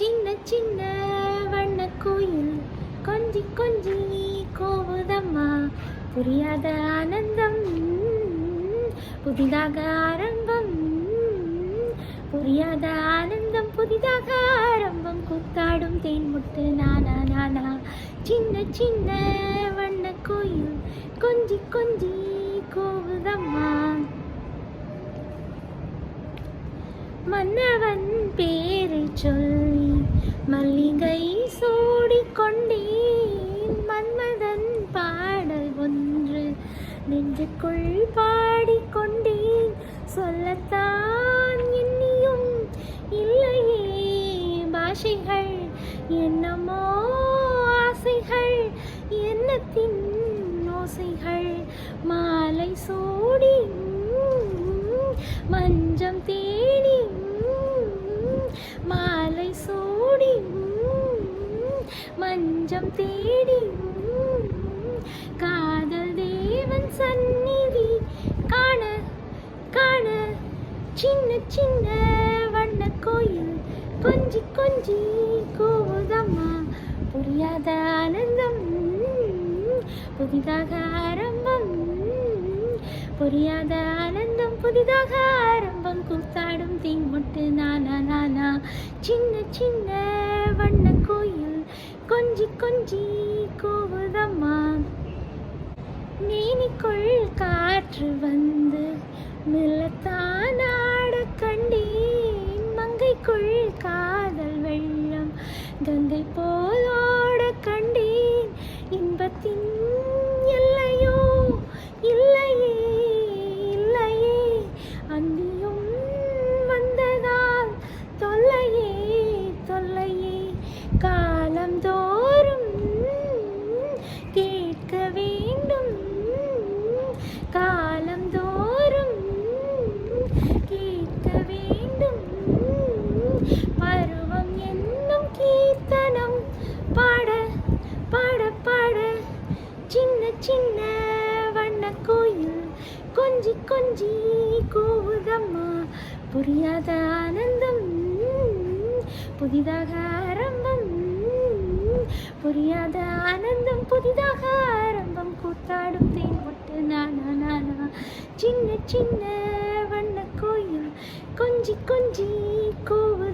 சின்ன சின்ன வண்ண கோயில் கொஞ்சி கொஞ்சி கோவுதம்மா புரியாத ஆனந்தம். புதிதாக ஆரம்பம். புரியாத ஆனந்தம் புதிதாக ஆரம்பம். கூத்தாடும் தேன் முட்டு நானா நானா. சின்ன சின்ன வண்ண கோயில் கொஞ்சி கொஞ்சி கோவுதம்மா. மன்னவன் பேரை சொல்லி நெஞ்சுக்குள் பாடிக்கொண்டேன். சொல்லத்தான் எண்ணியும் இல்லையே. பாஷைகள் என்னமோ ஆசைகள் எண்ணத்தின் ஓசைகள் மாலை சூடி மஞ்சம் தேடி மாலை சூடி மஞ்சம் தேடி சந்நிதி. காண காண. சின்ன சின்ன வண்ண கோயில். கொஞ்சி கொஞ்சி கூவுதம்மா புரியாத ஆனந்தம். புதிதாக ஆரம்பம். புரியாத ஆனந்தம். புதிதாக ஆரம்பம். கூத்தாடும் தீமுட்டு. நானா நானா சின்ன சின்ன வண்ண கோயில். கொஞ்சி கொஞ்சி கூவுதம்மா மேனிக்குள் காற்று வந்து மெல்லத்தான் ஆட கண்டேன். மங்கைக்குள் காதல் வெள்ளம் கங்கை சின்ன வண்ண கோயில். கொஞ்சி கொஞ்சி கூவுதம்மா. புரியாத ஆனந்தம். புதிதாக ஆரம்பம். புரியாத ஆனந்தம். புதிதாக ஆரம்பம். கூத்தாடும் தேன் முட்டு நானா நானா சின்ன சின்ன வண்ண கோயில். கொஞ்சி கொஞ்சி கூவுதம்மா